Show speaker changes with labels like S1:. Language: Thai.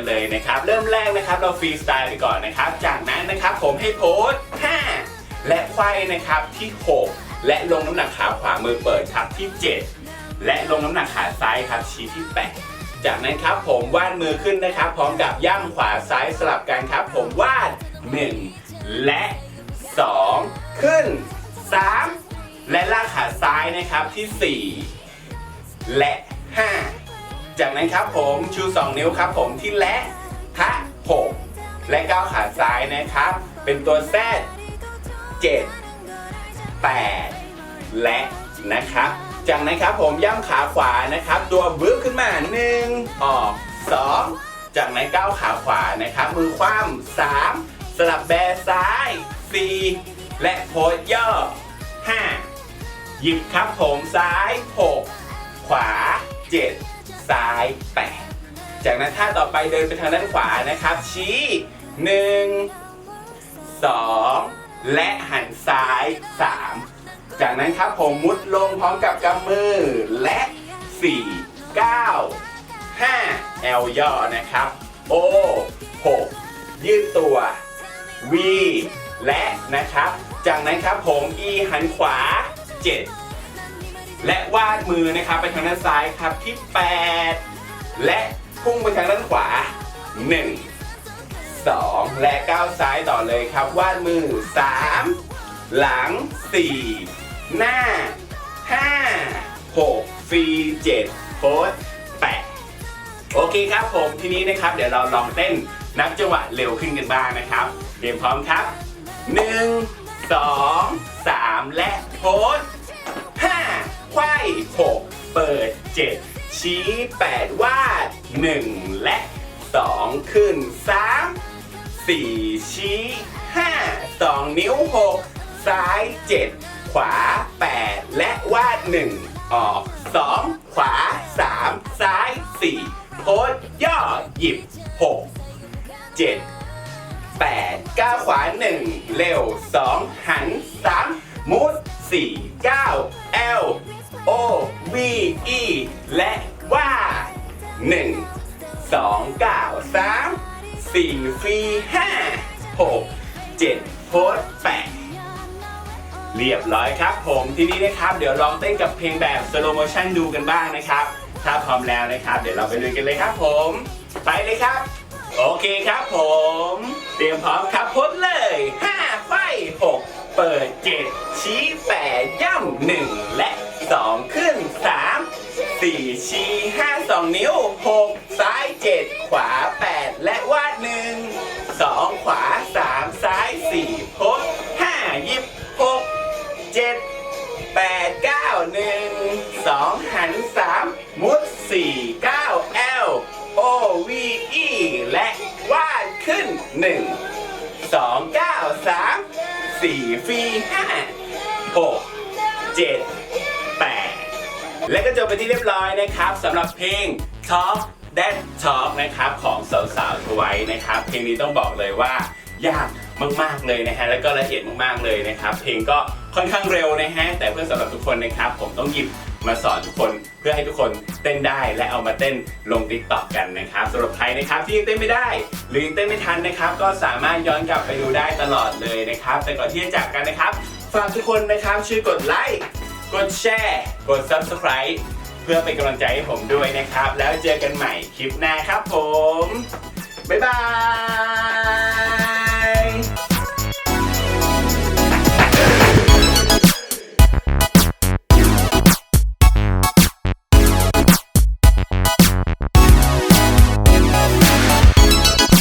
S1: กันเลยนะครับ เริ่มแรกนะครับเราฟรีสไตล์ไปก่อนนะครับ จากนั้นนะครับผมให้โพส5และไขว้นะครับที่ 6 และลงน้ำหนักขาขวามือเปิดครับที่ 7 และลงน้ำหนักขาซ้ายครับชี้ที่ 8 จากนั้นครับผมวาดมือขึ้นนะครับ พร้อมกับย่ำขวาซ้ายสลับกันครับ ผมวาด 1 และ 2 ขึ้น 3 และลากขาซ้ายนะครับที่ 4 และ 5 จากนั้นครับผมชู2นิ้วครับผมที่และทะ6และก้าวขาซ้ายนะครับ เป็นตัวแซด7 8แปดและนะครับจากนั้นครับผมย่ำขาขวานะครับ ตัวบึ้บขึ้นมา1ออก2จากนั้นก้าวขาขวานะครับ มือคว่ำ3สลับแบซ้าย4และโพสย่อ5หยิบครับผมซ้าย6ขวา7 ซ้าย8จากนั้นท่าต่อไปเดินไปทางด้านขวานะครับ ชี้1 2และหันซ้าย3จากนั้นครับผมมุดลงพร้อมกับกำมือและ4 9 5 L ย่อนะครับ O 6ยืดตัว V และนะครับ จากนั้นครับผม E หันขวา 7 และวาดมือนะครับไปทางด้านซ้ายครับที่ 8 และพุ่งไปทางด้านขวา 1 2 และก้าวซ้ายต่อเลยครับ วาดมือ 3 หลัง 4 หน้า 5 6ฟรี7โพส8โอเคครับผมทีนี้นะครับเดี๋ยวเราลองเต้นนับจังหวะเร็วขึ้นกันบ้างนะครับเตรียมพร้อมครับ 1 2 3 และโพส ชี้ 8 วาด 1 และ 2 ขึ้น 3 4 ชี้ 5 2 นิ้ว 6 ซ้าย 7 ขวา 8 และวาด 1 ออก 2 ขวา 3 ซ้าย 4 โพสย่อหยิบ 6 7 8ก้าวขวา 1 เร็ว 2 หัน 3มุด4 9 L O V E และ ว่า1 2 9 3 4ฟรี5 6 7โพส8เรียบร้อยครับ ผมทีนี้นะครับเดี๋ยวลองเต้นกับเพลงแบบสโลโมชันดูกันบ้างนะครับ ถ้าพร้อมแล้วนะครับ เดี๋ยวเราไปดูกันเลยครับผม ไปเลยครับ โอเคครับผม เตรียมพร้อมครับพ้นเลย5ไขว้6เปิด7ชี้8ย่ำ1และ2ขึ้น3 4ชี้5 2นิ้ว6ซ้าย7ขวา8และวาด1 2ขวา3ซ้าย4โพส5ยิบ6 7 8 9 1 2หัน3มุด4 9 L O V E และวาดขึ้น1 2 9 3 4ฟรี5 6 7 8 และก็จบไปที่เรียบร้อยนะครับสำหรับเพลง Talk That Talk นะครับของสาวๆทไว้นะครับ เพลงนี้ต้องบอกเลยว่ายากมากๆเลยนะฮะแล้วก็ละเอียดมากๆเลยนะครับ เพลงก็ค่อนข้างเร็วนะฮะแต่เพื่อสำหรับทุกคนนะครับ ผมต้องหยิบมาสอนทุกคนเพื่อให้ทุกคนเต้นได้และเอามาเต้นลงติ๊กต็อกกันนะครับสำหรับใครนะครับที่ยังเต้นไม่ได้ หรือยังเต้นไม่ทันนะครับ ก็สามารถย้อนกลับไปดูได้ตลอดเลยนะครับ แต่ก่อนที่จะจากกันนะครับ ฝากทุกคนนะครับช่วยกดไลค์ กดแชร์ กด subscribe เพื่อเป็นกำลังใจให้ผมด้วยนะครับ แล้วเจอกันใหม่คลิปหน้าครับผม บ๊ายบาย